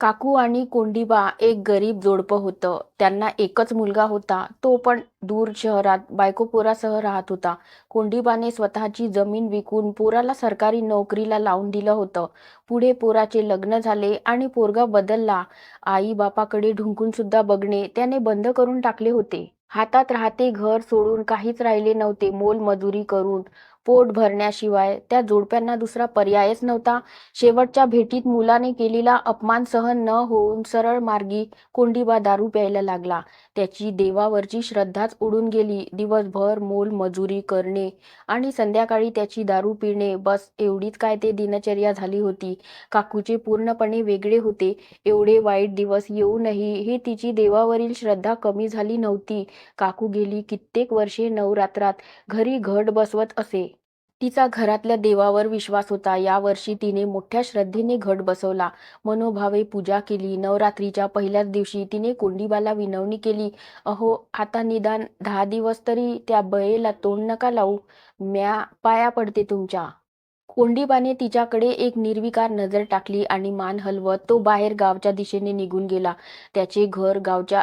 काकू आणि कोंडीबा एक गरीब जोडपं होतं. त्यांना एकच मुलगा होता. तो पण दूर शहरात बायकोपोरासह राहत होता. कोंडीबाने स्वतःची जमीन विकून पोराला सरकारी नोकरीला लावून दिलं होतं. पुढे पोराचे लग्न झाले आणि पोरगा बदलला. आई बापाकडे ढुंकून सुद्धा बघणे त्याने बंद करून टाकले होते. हातात राहते घर सोडून काहीच राहिले नव्हते. मोलमजुरी करून पोट भरण्याशिवाय. त्या जोडप्यांना दुसरा पर्यायच नव्हता. शेवटच्या भेटीत मुलाने केलेला अपमान सहन न होऊन सरळ मार्गी कोंडीबा दारू प्यायला लागला. त्याची देवावरची श्रद्धाच उडून गेली. दिवसभर मोल मजुरी करणे आणि संध्याकाळी त्याची दारू पिणे. बस एवढीच काय ते दिनचर्या झाली होती. काकूचे पूर्णपणे वेगळे होते. एवढे वाईट दिवस येऊनही हे तिची देवावरील श्रद्धा कमी झाली नव्हती. काकू गेली कित्येक वर्षे नवरात्रात. घरी घट बसवत असे. तिचा घरातल्या देवावर विश्वास होता. यावर्षी तिने मोठ्या श्रद्धेने घट बसवला. मनोभावे पूजा केली. नवरात्रीच्या पहिल्याच दिवशी तिने कोंडीबाला विनवणी केली. अहो आता निदान दहा दिवस तरी त्या बळेला तोंड नका लावू. म्या पाया पडते तुमच्या. कोंडीबाने तिच्याकडे एक निर्विकार नजर टाकली आणि मान हलवत तो बाहेर गावच्या दिशेने निघून गेला. त्याचे घर गावच्या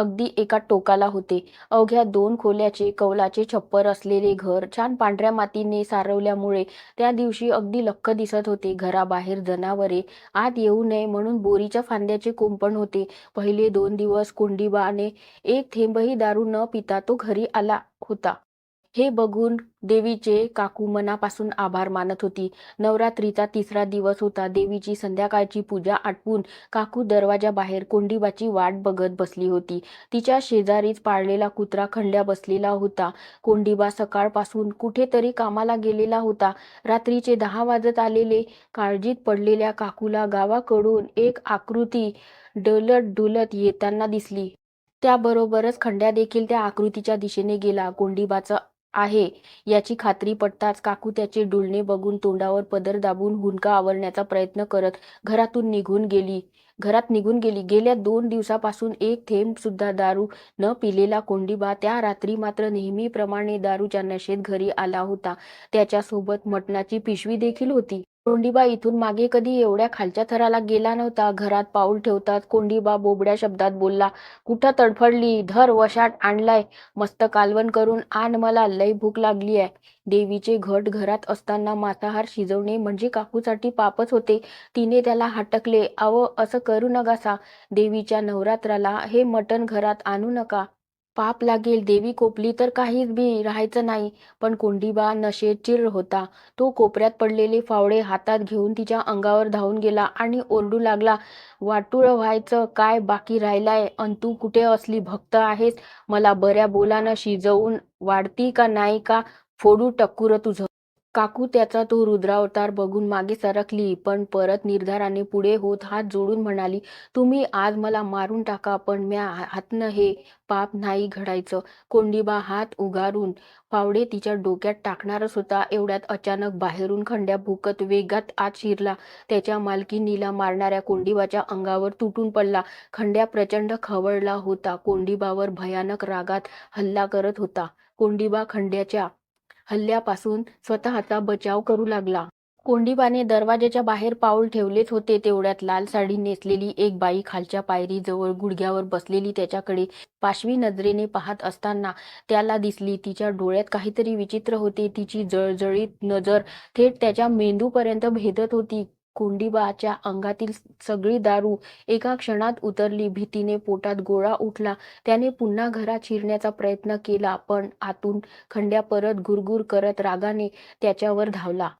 अगदी एका टोकाला होते. अवघ्या दोन खोल्याचे कौलाचे छप्पर असलेले घर छान पांढऱ्या मातीने सारवल्यामुळे त्या दिवशी अगदी लख्ख दिसत होते. घराबाहेर जनावरे आत येऊ नये म्हणून बोरीच्या फांद्याचे कुंपण होते. पहिले दोन दिवस कुंडीबाने एक थेंबही दारू न पिता तो घरी आला होता. हे बघून देवीचे काकू मनापासून आभार मानत होती. नवरात्रीचा तिसरा दिवस होता. देवीची संध्याकाळची पूजा आटपून काकू दरवाजाबाहेर कोंडीबाची वाट बघत बसली होती. तिच्या शेजारीच पाळलेला कुत्रा खंड्या बसलेला होता. कोंडीबा सकाळपासून कुठेतरी कामाला गेलेला होता. रात्रीचे दहा वाजत आलेले. काळजीत पडलेल्या काकूला गावाकडून एक आकृती डलत डुलत येताना दिसली. त्याबरोबरच खंड्या देखील त्या आकृतीच्या दिशेने गेला. कोंडीबाचा आहे. याची खात्री पटताच काकू त्याचे डुलणे बघून तोंडावर पदर दाबून हुंका आवरण्याचा प्रयत्न करत घरातून निघून गेली. घरात निघून गेली. गेल्या दोन दिवसापासून एक थेंब सुद्धा दारू न पिलेला कोंडीबा त्या रात्री मात्र नेहमीप्रमाणे दारूच्या नशेत घरी आला होता. त्याच्यासोबत मटणाची पिशवी देखील होती. कोंडीबा इथून मागे कधी एवढ्या खालच्या थराला गेला नव्हता. घरात पाऊल ठेवतात. कोंडीबा बोबड्या शब्दात बोलला कुठं तडफडली? धर वशाट आणलाय. मस्त कालवण करून आण मला. लय भूक लागली आहे. देवीचे घट घरात असताना मांसाहार शिजवणे म्हणजे काकूसाठी पापच होते. तिने त्याला हटकले अव असं करू नकासा देवीच्या नवरात्राला हे मटण घरात आणू नका. पाप लागेल देवी कोपली तर काहीच बी राहायचं नाही. पण कोंडीबा नशेत चिर होता. तो कोपऱ्यात पडलेले फावडे हातात घेऊन तिच्या अंगावर धावून गेला आणि ओरडू लागला वाटूळ व्हायचं काय बाकी राहिलाय? अन तू कुठे असली भक्त आहेस? मला बऱ्या बोलानं शिजवून वाढती का नाही का? फोडू टक्कुर तुझं. काकू त्याचा तो रुद्रावतार बघून मागे सरकली पण परत निर्धाराने पुढे होत हात जोडून म्हणाली तुम्ही आज मला मारून टाका पण म्या हातनं हे पाप नाही घडायचं. कोंडीबा हात उगारून फावडे तिच्या डोक्यात टाकणारच होता. एवढ्यात अचानक बाहेरून खंड्या भुकत वेगात आत शिरला. त्याच्या मालकीनीला मारणाऱ्या कोंडीबाच्या अंगावर तुटून पडला. खंड्या प्रचंड खवळला होता. कोंडीबावर भयानक रागात हल्ला करत होता. कोंडीबा खंड्याच्या हल्ल्यापासून स्वतःचा बचाव करू लागला. कोंडीबाने दरवाजाच्या बाहेर पाऊल ठेवलेच होते. तेवढ्यात लाल साडी नेसलेली एक बाई खालच्या पायरीजवळ गुडघ्यावर बसलेली त्याच्याकडे पाशवी नजरेने पाहत असताना त्याला दिसली. तिच्या डोळ्यात काहीतरी विचित्र होते. तिची जळजळीत नजर थेट त्याच्या मेंदूपर्यंत भेदत होती. कोंडीबाच्या अंगातील सगळी दारू एका क्षणात उतरली. भीतीने पोटात गोळा उठला. त्याने पुन्हा घरात शिरण्याचा प्रयत्न केला पण आतून खंड्या परत गुरगुर करत रागाने त्याच्यावर धावला.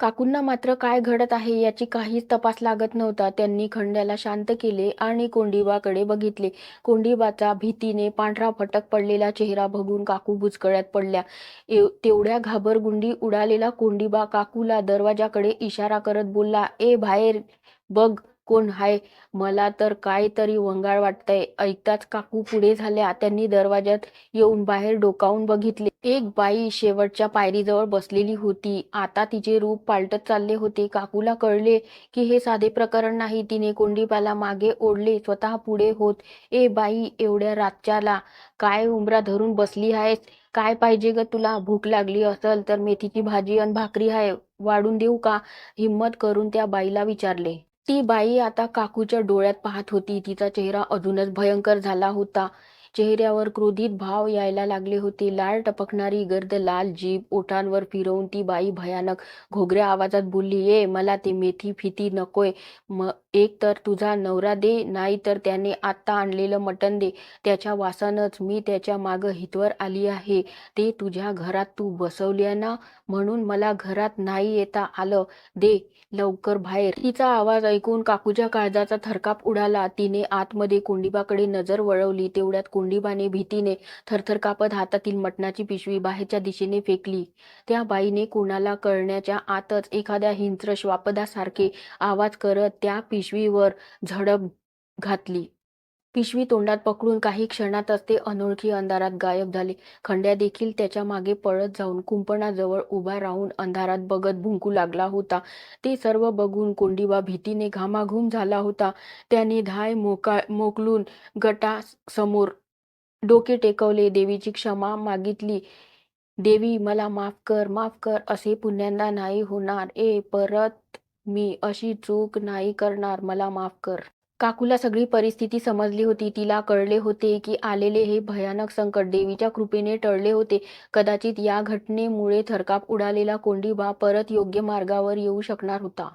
काकूंना मात्र काय घडत आहे याची काहीच तपास लागत नव्हता. त्यांनी खंड्याला शांत केले आणि कोंडीबाकडे बघितले. कोंडीबाचा भीतीने पांढरा फटक पडलेला चेहरा बघून काकू बुचकळ्यात पडल्या. एव- तेवढ्या घाबरगुंडी उडालेला कोंडीबा काकूला दरवाजाकडे इशारा करत बोलला ए बाहेर बघ. कोण हाय? मला तर काय तरी वंगाळ वाटतंय. ऐकताच काकू पुढे झाल्या. त्यांनी दरवाज्यात येऊन बाहेर डोकावून बघितले. एक बाई शेवटच्या पायरीजवळ बसलेली होती. आता तिचे रूप पालटत चालले होते. काकूला कळले की हे साधे प्रकरण नाही. तिने कोंडीपाला मागे ओढले. स्वतः पुढे होत ए बाई एवढ्या रातच्याला काय उंबरा धरून बसली आहेस काय पाहिजे ग तुला? भूक लागली असल तर मेथीची भाजी अन भाकरी आहे वाढून देऊ का? हिम्मत करून त्या बाईला विचारले. ती बाई आता काकूच्या डोळ्यात पाहत होती. तिचा चेहरा अजूनच भयंकर झाला होता. चेहऱ्यावर क्रोधित भाव यायला लागले होते. लाल टपकणारी गर्द लाल जीभ ओठांवर फिरवून ती बाई भयानक घोगऱ्या आवाजात बोलली, "ये, मला ते मेथी फिती नकोय. एक तर तुझा नवरा दे, नाही तर त्याने आत्ता आणलेलं मटण दे. त्याच्या वासानच मी त्याच्या मागं हितवर आली आहे. ते तुझ्या घरात तू बसवलीय ना, म्हणून मला घरात नाही येता आलं. दे लवकर बाहेर." तिचा आवाज ऐकून काकूच्या काळजाचा थरकाप उडाला. तिने आतमध्ये कोंडीबाकडे नजर वळवली. तेवढ्यात कोंडीबाने भीतीने थरथर कापत हातातील मटणाची पिशवी बाहेरच्या दिशेने फेकली. त्या बाईने कोणाला कळण्याच्या आतच एखाद्या हिंस्र श्वापदासारखे आवाज करत त्या पिशवीवर झडप घातली. पिशवी तोंडात पकडून काही क्षणातच ते अनोळखी अंधारात गायब झाले. खंड्या देखील त्याच्यामागे पळत जाऊन कुंपणाजवळ उभा राहून अंधारात बघत भुंकू लागला होता. ते सर्व बघून कोंडीबा भीतीने घामाघूम झाला होता. त्याने धाय मोका मोकलून गटासमोर डोके टेकवले. देवीची क्षमा मागितली. "देवी, मला माफ कर, माफ कर. असे पुण्यांदा नाही होणार. ए, परत मी अशी चूक नाही करणार. मला माफ कर." काकूला सगळी परिस्थिती समजली होती. तिला कळले होते की आलेले हे भयानक संकट देवीच्या कृपेने टळले होते. कदाचित या घटनेमुळे थरकाप उडालेला कोंडीबा परत योग्य मार्गावर येऊ शकणार होता.